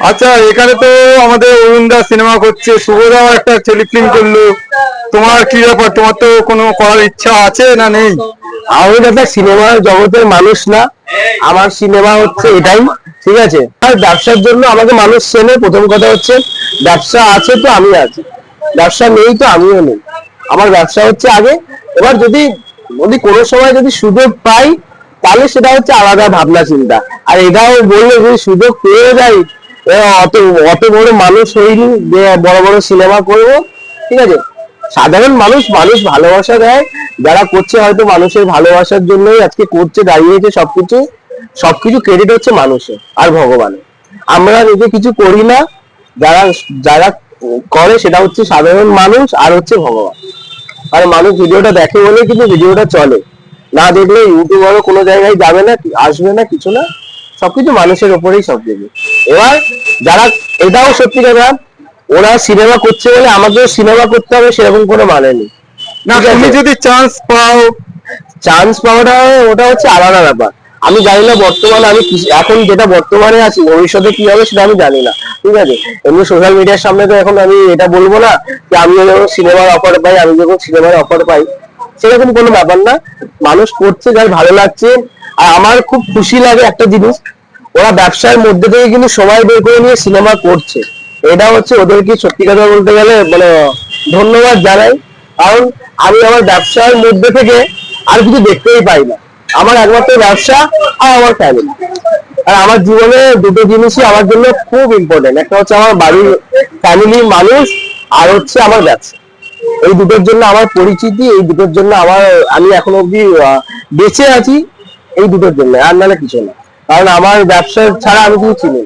আচ্ছা এখানে তো আমাদের অরুণদা সিনেমা করছে শুভদাও একটা টেলিফিল্ম করল। তোমার কি ব্যাপার? তোমার তো কোনো করার ইচ্ছা আছে না নেই? আমি দাদা সিনেমার জগতের মানুষ না। আমার সিনেমা হচ্ছে এটাই, ঠিক আছে? আর ব্যবসার জন্য আমাকে মানুষ চেনে, প্রথম কথা হচ্ছে ব্যবসা আছে তো আমি আছি। ব্যবসা নেই তো আমিও নেই। আমার ব্যবসা হচ্ছে আগে। এবার যদি যদি কোনো সময় যদি সুযোগ পাই, তাহলে সেটা হচ্ছে আলাদা ভাবনা চিন্তা। আর এটাও বললে যদি সুযোগ পেয়ে এ অত অত বড় মানুষ হইনি যে বড় বড় সিনেমা করব, ঠিক আছে? সাধারণ মানুষ মানুষ ভালোবাসা দেয়। যারা করছে হয়তো মানুষের ভালোবাসার জন্যই আজকে করছে, দাঁড়িয়েছে সবকিছু। সবকিছু ক্রেডিট হচ্ছে মানুষের আর ভগবানের। আমরা নিজে কিছু করি না। যারা যারা করে সেটা হচ্ছে সাধারণ মানুষ আর হচ্ছে ভগবান। আর মানুষ ভিডিওটা দেখে বলে কিন্তু ভিডিওটা চলে। না দেখলে ইউটিউবারও কোনো জায়গায় যাবে না, আসবে না, কিছু না। সবকিছু মানুষের উপরেই সব কিছু এবার যারা এটাও সত্যি কথা ওরা সিনেমা করছে বলে আমাকেও সিনেমা করতে হবে সেরকম কোনো মানে নেই। না তুমি যদি চান্স পাও। চান্স পাওয়াটা ওটা হচ্ছে আলাদা ব্যাপার। আমি জানি না বর্তমানে আমি এখন যেটা বর্তমানে আছি ভবিষ্যতে কি হবে সেটা আমি জানি না। ঠিক আছে? এমনি সোশ্যাল মিডিয়ার সামনে তো এখন আমি এটা বলব না যে আমি যখন সিনেমার অফার পাই আমি যখন সিনেমার অফার পাই সেরকম কোনো ব্যাপার না। মানুষ করছে যার ভালো লাগছে আর আমার খুব খুশি লাগে একটা জিনিস ওরা ব্যবসার মধ্যে থেকে কিন্তু সময় বের করে নিয়ে সিনেমা করছে। এটা হচ্ছে ওদেরকে সত্যি কথা বলতে গেলে মানে ধন্যবাদ জানাই। কারণ আমি আমার ব্যবসার মধ্যে থেকে আর কিছু দেখতেই পাই না। আমার একমাত্র ব্যবসা আর আমার ফ্যামিলি আর আমার জীবনে দুটো জিনিসই আমার জন্য খুব ইম্পর্টেন্ট একটা হচ্ছে আমার বাড়ির ফ্যামিলি মানুষ, আর হচ্ছে আমার ব্যবসা। এই দুটোর জন্য আমার পরিচিতি, এই দুটোর জন্য আমার আমি এখন অব্দি বেঁচে আছি, এই দুটোর জন্য, আর নাহলে কিছু না। কারণ আমার ব্যবসা ছাড়া আমি কিছু চিনি